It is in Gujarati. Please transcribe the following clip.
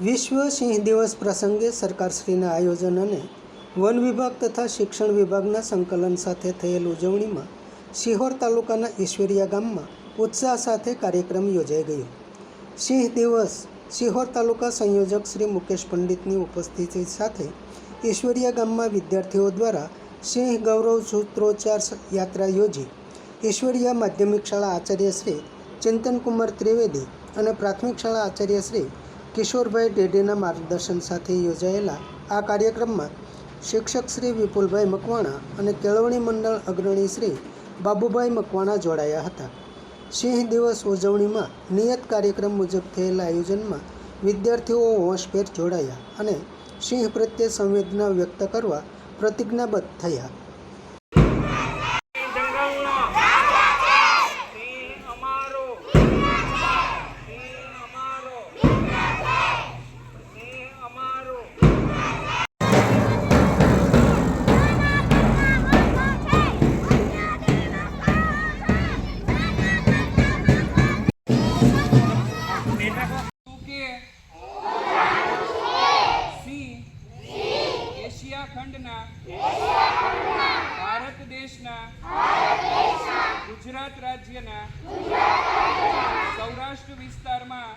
વિશ્વ સિંહ દિવસ પ્રસંગે સરકારશ્રીના આયોજન અને વન વિભાગ તથા શિક્ષણ વિભાગના સંકલન સાથે થયેલ ઉજવણીમાં શિહોર તાલુકાના ઈશ્વરિયા ગામમાં ઉત્સાહ સાથે કાર્યક્રમ યોજાઈ ગયો. સિંહ દિવસ શિહોર તાલુકા સંયોજક શ્રી મુકેશ પંડિતની ઉપસ્થિતિ સાથે ઈશ્વરિયા ગામમાં વિદ્યાર્થીઓ દ્વારા સિંહ ગૌરવ સૂત્રોચ્ચાર યાત્રા યોજી ઈશ્વરિયા માધ્યમિક શાળા આચાર્ય શ્રી ચિંતનકુમાર ત્રિવેદી અને પ્રાથમિક શાળા આચાર્ય શ્રી કિશોરભાઈ ડેડેના માર્ગદર્શન સાથે યોજાયેલા આ કાર્યક્રમમાં શિક્ષક શ્રી વિપુલભાઈ મકવાણા અને કેળવણી મંડળ અગ્રણી શ્રી બાબુભાઈ મકવાણા જોડાયા હતા. સિંહ દિવસ ઉજવણીમાં નિયત કાર્યક્રમ મુજબ થયેલા આયોજનમાં વિદ્યાર્થીઓ હોંશભેર જોડાયા અને સિંહ પ્રત્યે સંવેદના વ્યક્ત કરવા પ્રતિજ્ઞાબદ્ધ થયા. ખંડના ભારત દેશના ગુજરાત રાજ્યના સૌરાષ્ટ્ર વિસ્તારમાં